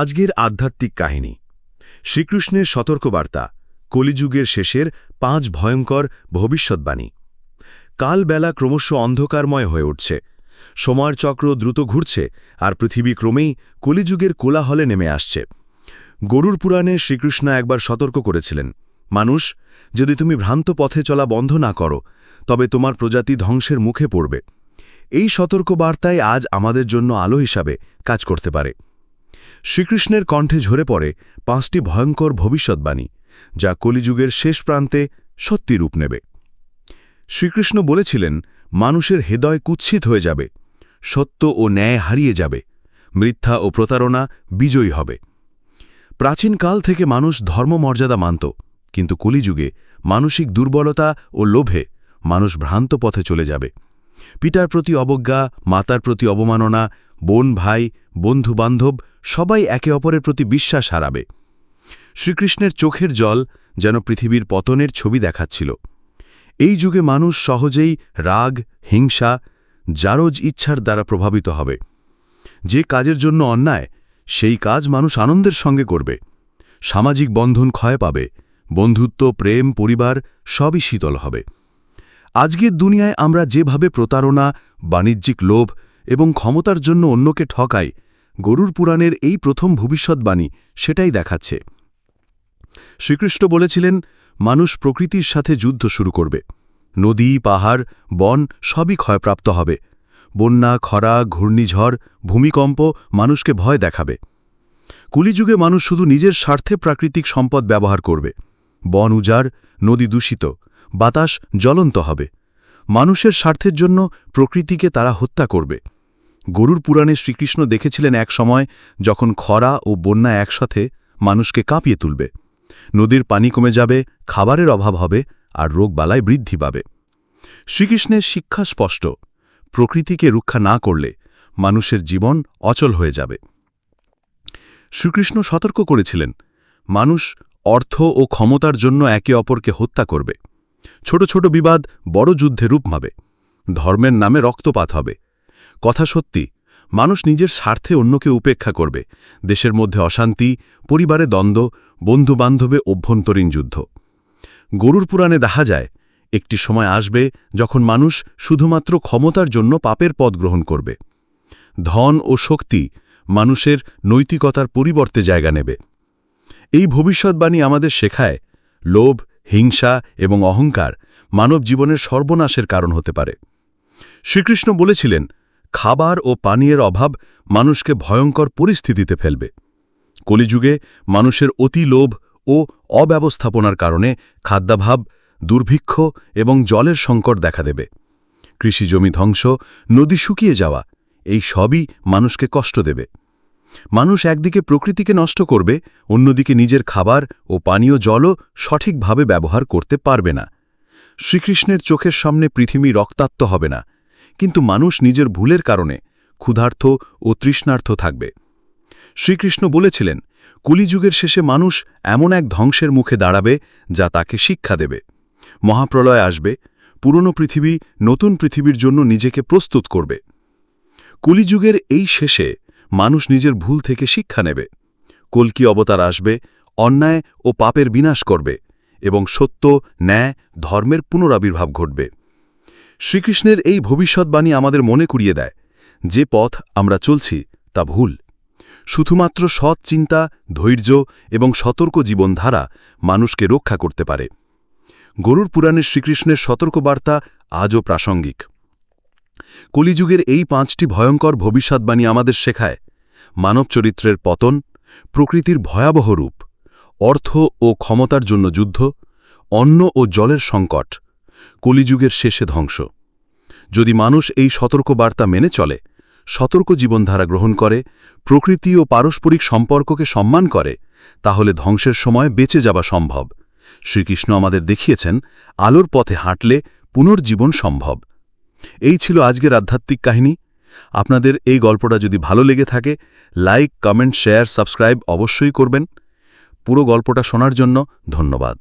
আজকের আধ্যাত্মিক কাহিনী। শ্রীকৃষ্ণের সতর্কবার্তা, কলিযুগের শেষের পাঁচ ভয়ঙ্কর ভবিষ্যৎবাণী। কালবেলা ক্রমশ অন্ধকারময় হয়ে উঠছে। সময়ের চক্র দ্রুত ঘুরছে আর পৃথিবী ক্রমেই কলিযুগের কোলাহলে নেমে আসছে। গরুর পুরাণে শ্রীকৃষ্ণ একবার সতর্ক করেছিলেন, মানুষ, যদি তুমি ভ্রান্ত পথে চলা বন্ধ না করো, তবে তোমার প্রজাতি ধ্বংসের মুখে পড়বে। এই সতর্কবার্তায় আজ আমাদের জন্য আলো হিসাবে কাজ করতে পারে। শ্রীকৃষ্ণের কণ্ঠে ঝরে পড়ে পাঁচটি ভয়ঙ্কর ভবিষ্যৎবাণী, যা কলিযুগের শেষ প্রান্তে সত্যি রূপ নেবে। শ্রীকৃষ্ণ বলেছিলেন, মানুষের হৃদয় কুৎসিত হয়ে যাবে, সত্য ও ন্যায় হারিয়ে যাবে, মিথ্যা ও প্রতারণা বিজয়ী হবে। প্রাচীনকাল থেকে মানুষ ধর্মমর্যাদা মানত, কিন্তু কলিযুগে মানসিক দুর্বলতা ও লোভে মানুষ ভ্রান্ত পথে চলে যাবে। পিতার প্রতি অবজ্ঞা, মাতার প্রতি অবমাননা বোন ভাই বন্ধু বান্ধব সবাই একে অপরের প্রতি বিশ্বাস হারাবে। শ্রীকৃষ্ণের চোখের জল যেন পৃথিবীর পতনের ছবি দেখাচ্ছিল। এই যুগে মানুষ সহজেই রাগ, হিংসা, জারজ ইচ্ছার দ্বারা প্রভাবিত হবে। যে কাজের জন্য অন্যায়, সেই কাজ মানুষ আনন্দের সঙ্গে করবে। সামাজিক বন্ধন ক্ষয় পাবে, বন্ধুত্ব, প্রেম, পরিবার সবই শীতল হবে। আজকের দুনিয়ায় আমরা যেভাবে প্রতারণা, বাণিজ্যিক লোভ এবং ক্ষমতার জন্য অন্যকে ঠকাই গরুর পুরাণের এই প্রথম ভবিষ্যৎবাণী সেটাই দেখাচ্ছে। শ্রীকৃষ্ণ বলেছিলেন, মানুষ প্রকৃতির সাথে যুদ্ধ শুরু করবে। নদী, পাহাড়, বন সবই ক্ষয়প্রাপ্ত হবে। বন্যা, খরা, ঘূর্ণিঝড়, ভূমিকম্প মানুষকে ভয় দেখাবে। কুলিযুগে মানুষ শুধু নিজের স্বার্থে প্রাকৃতিক সম্পদ ব্যবহার করবে। বন উজাড়, নদী দূষিত, বাতাস জ্বলন্ত হবে। মানুষের স্বার্থের জন্য প্রকৃতিকে তারা হত্যা করবে। গরুর পুরাণে শ্রীকৃষ্ণ দেখেছিলেন এক সময় যখন খরা ও বন্যা একসাথে মানুষকে কাঁপিয়ে তুলবে। নদীর পানি কমে যাবে, খাবারের অভাব হবে আর রোগবালায় বৃদ্ধি পাবে। শ্রীকৃষ্ণের শিক্ষা স্পষ্ট। প্রকৃতিকে রক্ষা না করলে মানুষের জীবন অচল হয়ে যাবে। শ্রীকৃষ্ণ সতর্ক করেছিলেন, মানুষ অর্থ ও ক্ষমতার জন্য একে অপরকে হত্যা করবে। ছোট ছোট বিবাদ বড় যুদ্ধে রূপ মাবে ধর্মের নামে রক্তপাত হবে। কথা সত্যি, মানুষ নিজের স্বার্থে অন্যকে উপেক্ষা করবে, দেশের মধ্যে অশান্তি, পরিবারে দ্বন্দ্ব, বন্ধুবান্ধবে অভ্যন্তরীণ যুদ্ধ। গরুর পুরাণে দেখা যায়, একটি সময় আসবে যখন মানুষ শুধুমাত্র ক্ষমতার জন্য পাপের পদ গ্রহণ করবে। ধন ও শক্তি মানুষের নৈতিকতার পরিবর্তে জায়গা নেবে। এই ভবিষ্যৎবাণী আমাদের শেখায়, লোভ, হিংসা এবং অহংকার মানব জীবনের সর্বনাশের কারণ হতে পারে। শ্রীকৃষ্ণ বলেছিলেন খাবার ও পানীয়ের অভাব মানুষকে ভয়ঙ্কর পরিস্থিতিতে ফেলবে। কলিযুগে মানুষের অতি লোভ ও অব্যবস্থাপনার কারণে খাদ্যাভাব, দুর্ভিক্ষ এবং জলের সংকট দেখা দেবে। কৃষিজমি ধ্বংস, নদী শুকিয়ে যাওয়া, এই সবই মানুষকে কষ্ট দেবে। মানুষ একদিকে প্রকৃতিকে নষ্ট করবে, অন্যদিকে নিজের খাবার ও পানীয় জলও সঠিকভাবে ব্যবহার করতে পারবে না। শ্রীকৃষ্ণের চোখের সামনে পৃথিবী রক্তাক্ত হবে না। কিন্তু মানুষ নিজের ভুলের কারণে ক্ষুধার্থ ও তৃষ্ণার্থ থাকবে। শ্রীকৃষ্ণ বলেছিলেন, কুলিযুগের শেষে মানুষ এমন এক ধ্বংসের মুখে দাঁড়াবে যা তাকে শিক্ষা দেবে। মহাপ্রলয় আসবে, পুরনো পৃথিবী নতুন পৃথিবীর জন্য নিজেকে প্রস্তুত করবে। কলিযুগের এই শেষে মানুষ নিজের ভুল থেকে শিক্ষা নেবে। কলকি অবতার আসবে, অন্যায় ও পাপের বিনাশ করবে এবং সত্য, ন্যায়, ধর্মের পুনরাবির্ভাব ঘটবে। শ্রীকৃষ্ণের এই ভবিষ্যৎবাণী আমাদের মনে করিয়ে দেয়, যে পথ আমরা চলছি তা ভুল। শুধুমাত্র সৎ চিন্তা, ধৈর্য এবং সতর্ক জীবনধারা মানুষকে রক্ষা করতে পারে। গরুর পুরাণে শ্রীকৃষ্ণের সতর্কবার্তা আজও প্রাসঙ্গিক। কলিযুগের এই পাঁচটি ভয়ঙ্কর ভবিষ্যৎবাণী আমাদের শেখায়, মানব চরিত্রের পতন, প্রকৃতির ভয়াবহ রূপ, অর্থ ও ক্ষমতার জন্য যুদ্ধ, অন্ন ও জলের সংকট, কলিযুগের শেষে ধ্বংস। যদি মানুষ এই সতর্কবার্তা মেনে চলে, সতর্ক জীবনধারা গ্রহণ করে, প্রকৃতি ও পারস্পরিক সম্পর্ককে সম্মান করে, তাহলে ধ্বংসের সময় বেঁচে যাওয়া সম্ভব। শ্রীকৃষ্ণ আমাদের দেখিয়েছেন, আলোর পথে হাঁটলে পুনর্জীবন সম্ভব। এই ছিল আজকের আধ্যাত্মিক কাহিনী। আপনাদের এই গল্পটা যদি ভালো লেগে থাকে, লাইক, কমেন্ট, শেয়ার, সাবস্ক্রাইব অবশ্যই করবেন। পুরো গল্পটা শোনার জন্য ধন্যবাদ।